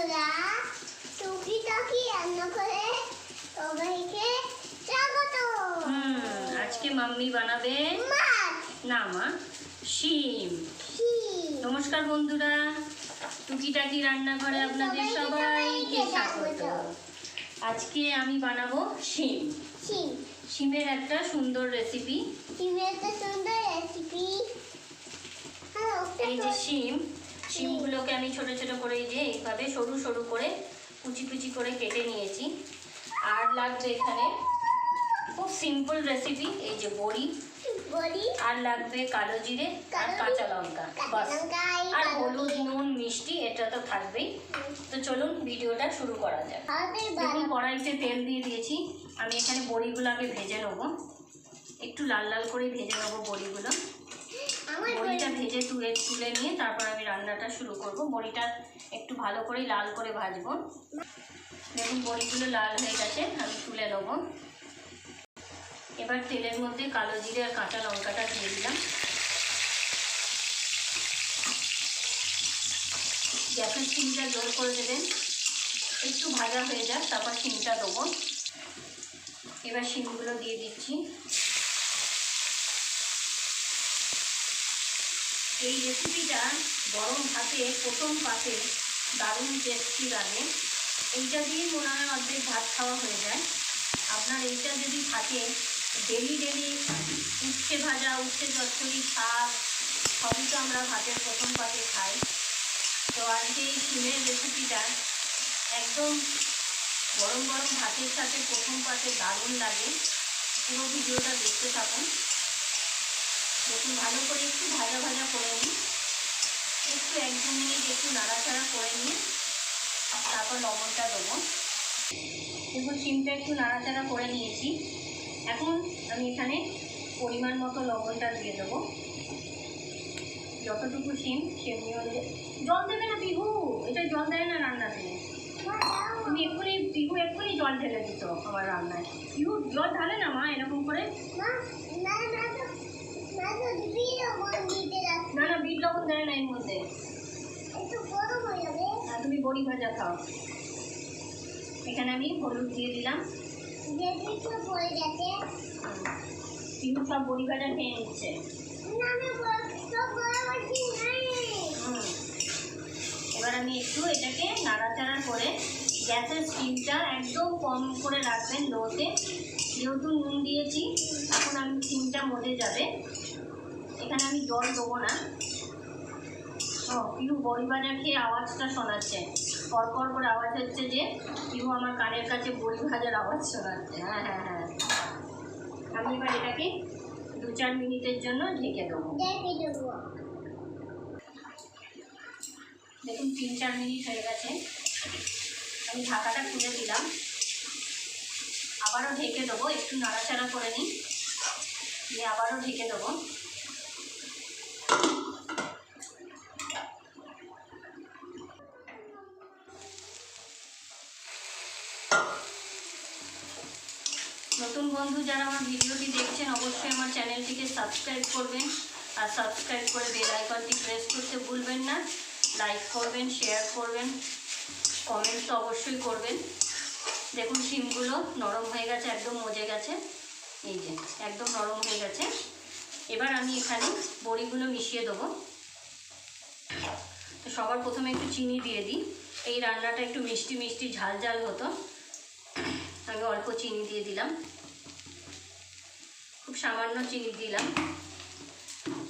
বন্ধুরা টুকি টাকি রান্না করে সবাইকে স্বাগত। আজকে মাম্মি বানাবে না মা শিম। শিম। নমস্কার বন্ধুরা টুকিটাকি রান্নাঘরে আপনাদের সবাইকে স্বাগত। আজকে আমি বানাবো শিম। শিম। শিমের একটা সুন্দর রেসিপি শিমের একটা সুন্দর রেসিপি ওটা এই যে শিম শিমগুলোকে আমি ছোট ছোট করে এই যে এইভাবে সরু সরু করে কুচি কুচি করে কেটে নিয়েছি। আর লাগবে এখানে খুব সিম্পল রেসিপি এই যে বড়ি। আর লাগবে কালো জিরে আর কাঁচা লঙ্কা। বাস। আর হলুদ নুন মিষ্টি এটা তো থাকবেই। তো চলুন ভিডিওটা শুরু করা যাক। দেখুন কড়াইতে তেল দিয়ে দিয়েছি। আমি এখানে বড়িগুলো আগে ভেজে নেব। একটু লাল লাল করে ভেজে নেব বড়িগুলো। বড়িটা ভেজে তুলে তুলে নিয়ে তারপর আমি রান্নাটা শুরু করব। বড়িটা একটু ভালো করে লাল করে ভাজবো। দেখুন বড়িগুলো লাল হয়ে গেছে আমি তুলে নেব। এবার তেলের মধ্যে কালো জিরে আর কাঁচা লঙ্কাটা দিয়ে দিলাম। গ্যাসের সিমটা জোর করে দেবেন। একটু ভাজা হয়ে যাক তারপর সিমটা দেবো। এবার শিমগুলো দিয়ে দিচ্ছি। এই রেসিপিটা গরম ভাতে, প্রথম পাতে দারুণ টেস্টি লাগে। এইটা দিয়েই মনে হয় অর্ধেক ভাত খাওয়া হয়ে যায়। আপনার এইটা যদি থাকে ডেলি ডেলি উচ্ছে ভাজা, উচ্ছে চচ্চড়ি, শাক, সবই তো আমরা ভাতের প্রথম পাতে খাই। তো আজকে এই শিমের রেসিপিটা একদম গরম গরম ভাতের সাথে প্রথম পাতে দারুণ লাগে। পুরো ভিডিওটা দেখতে থাকুন। দেখুন, ভালো করে একটু ভাজা ভাজা করে নিই একটু এক দু মিনিট একটু নাড়াচাড়া করে নিয়ে তারপর লবণটা দেবো। দেখুন, সিমটা একটু নাড়াচাড়া করে নিয়েছি। এখন আমি এখানে পরিমাণ মতো লবণটা দিয়ে দেবো। যতটুকু সিম সেমনি জল দেবে না বিহু এটা জল দেয় না রান্নাতে। তুমি এক্ষুনি বিহু এক্ষুনি জল ঢেলে দিত আমার রান্নায়। বিহু জল ঢালে না মা, এরকম করে? না না না না বিট লবণ দেয় না এর মধ্যে। তুমি বড়ি ভাজা খাও। এখানে আমি হলুদ দিয়ে দিলাম। সব বড়ি ভাজা খেয়ে নিচ্ছে। এবার আমি একটু এটাকে নাড়াচাড়া করে গ্যাসের স্টিমটা একদম কম করে রাখবেন লোতে। যেহেতু নুন দিয়েছি এখন আমি স্টিমটা মরে যাবে। এখানে আমি জল দেবো না। ও পিহু বড়ি ভাজা খেয়ে আওয়াজটা শোনাচ্ছে। কড়কড় করে আওয়াজ হচ্ছে যে পিহু আমার কানের কাছে বড়ি ভাজার আওয়াজ শোনাচ্ছে। হ্যাঁ হ্যাঁ হ্যাঁ। আমি এবার এটাকে দু চার মিনিটের জন্য ঢেকে দেবো। দেখুন তিন চার মিনিট হয়ে গেছে। আমি ঢাকাটা খুলে দিলাম। আবারও ঢেকে দেবো, একটু নাড়াচাড়া করে নিই দিয়ে আবারও ঢেকে দেবো। নতুন বন্ধু যারা আমার ভিডিওটি দেখছেন, অবশ্যই আমার চ্যানেলটিকে সাবস্ক্রাইব করবেন। আর সাবস্ক্রাইব করে বেল আইকনটি প্রেস করতে ভুলবেন না। লাইক করবেন, শেয়ার করবেন, কমেন্ট তো অবশ্যই করবেন। দেখুন, শিমগুলো নরম হয়ে গেছে, একদম মজে গেছে। এই যে, একদম নরম হয়ে গেছে। এবার আমি এখানে বড়িগুলো মিশিয়ে দেবো। তো সবার প্রথমে একটু চিনি দিয়ে দিই। এই রান্নাটা একটু মিষ্টি মিষ্টি, ঝাল ঝাল হতো। আমি অল্প চিনি দিয়ে দিলাম। খুব সামান্য চিনি দিলাম।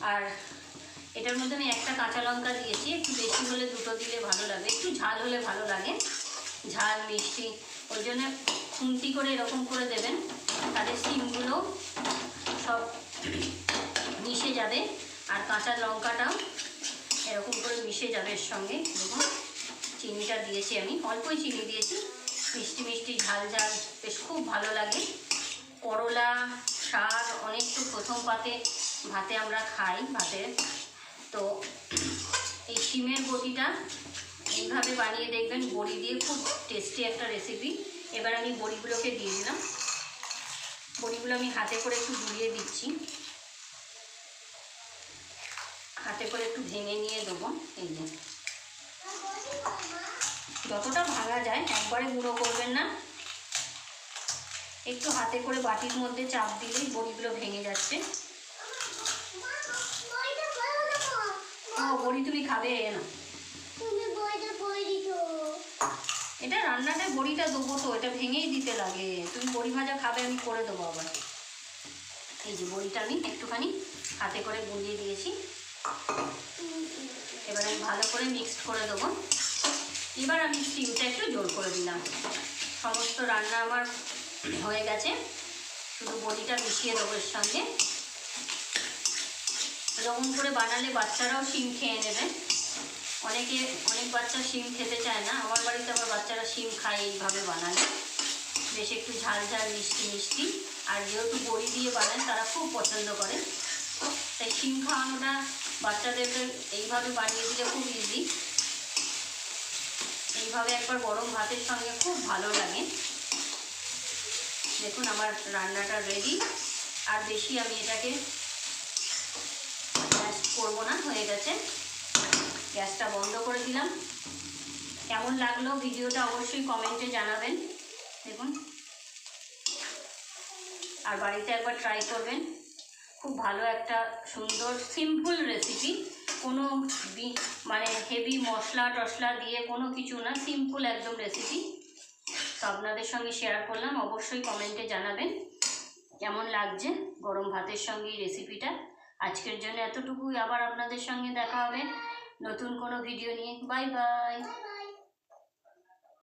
আর এটার মধ্যে আমি একটা কাঁচা লঙ্কা দিয়েছি। একটু বেশি হলে দুটো দিলে ভালো লাগে, একটু ঝাল হলে ভালো লাগে। ঝাল, মিষ্টি ওই জন্য খুন্তি করে এরকম করে দেবেন। তাদের সিমগুলো সব মিশে যাবে আর কাঁচা লঙ্কাটাও এরকম করে মিশে যাবে এর সঙ্গে। দেখুন, চিনিটা দিয়েছি আমি। অল্পই চিনি দিয়েছি। মিষ্টি মিষ্টি ঝাল ঝাল, বেশ খুব ভালো লাগে। করলা শাক অনেক প্রথম পাতে ভাতে আমরা খাই ভাতে। তো এই শিমের বড়িটা এইভাবে বানিয়ে দেখবেন, বড়ি দিয়ে খুব টেস্টি একটা রেসিপি এবার আমি বড়িগুলোকে দিয়ে দিলাম। বড়িগুলো আমি হাতে করে একটু গুলিয়ে দিচ্ছি। হাতে করে একটু ভেঙে নিয়ে দেবো। এই যে। যতটা ভাঙা যায়, একবারে গুঁড়ো করবেন না। একটু হাতে করে বাটির মধ্যে চাপ দিলেই বড়িগুলো ভেঙে যাচ্ছে। ও, বড়ি তুমি খাবে না এটা রান্নাতে বড়িটা দেবো তো, এটা ভেঙেই দিতে লাগে। তুমি বড়ি ভাজা খাবে, আমি করে দেবো আবার। এই যে বড়িটা আমি একটুখানি হাতে করে গুঁড়িয়ে দিয়েছি। এবার আমি ভালো করে মিক্সড করে দেবো। এবার আমি স্টিমটা একটু জোর করে দিলাম। সমস্ত রান্না আমার হয়ে গেছে। শুধু বড়িটা মিশিয়ে দেবো এর সঙ্গে। এরকম করে বানালে বাচ্চারাও শিম খেয়ে নেবে। অনেকে অনেক বাচ্চা শিম খেতে চায় না। আমার বাড়িতে আমার বাচ্চারা শিম খায় এইভাবে বানালে। বেশ একটু ঝাল ঝাল, মিষ্টি মিষ্টি। আর যেহেতু বড়ি দিয়ে বানায়, তারা খুব পছন্দ করে। তাই শিম খাওয়ানোটা বাচ্চাদেরকে এইভাবে বানিয়ে দিলে খুব ইজি এইভাবে একবার গরম ভাতের সঙ্গে খুব ভালো লাগে। দেখুন আমার রান্নাটা রেডি আর বেশি আমি এটাকে করব না, হয়ে গেছে। গ্যাসটা বন্ধ করে দিলাম। কেমন লাগল ভিডিওটা অবশ্যই কমেন্টে জানাবেন। দেখুন। আর বাড়িতে একবার ট্রাই করবেন। খুব ভালো একটা সুন্দর সিম্পল রেসিপি কোনো মানে হেভি মশলা টশলা দিয়ে কোনো কিছু না সিম্পল একদম রেসিপি তো আপনাদের সঙ্গে শেয়ার করলাম। অবশ্যই কমেন্টে জানাবেন কেমন লাগছে গরম ভাতের সঙ্গে এই রেসিপিটা আজকের জন্য এতটুকুই। আবার আপনাদের সঙ্গে দেখা হবে। নতুন কোনো ভিডিও নিয়ে। Bye bye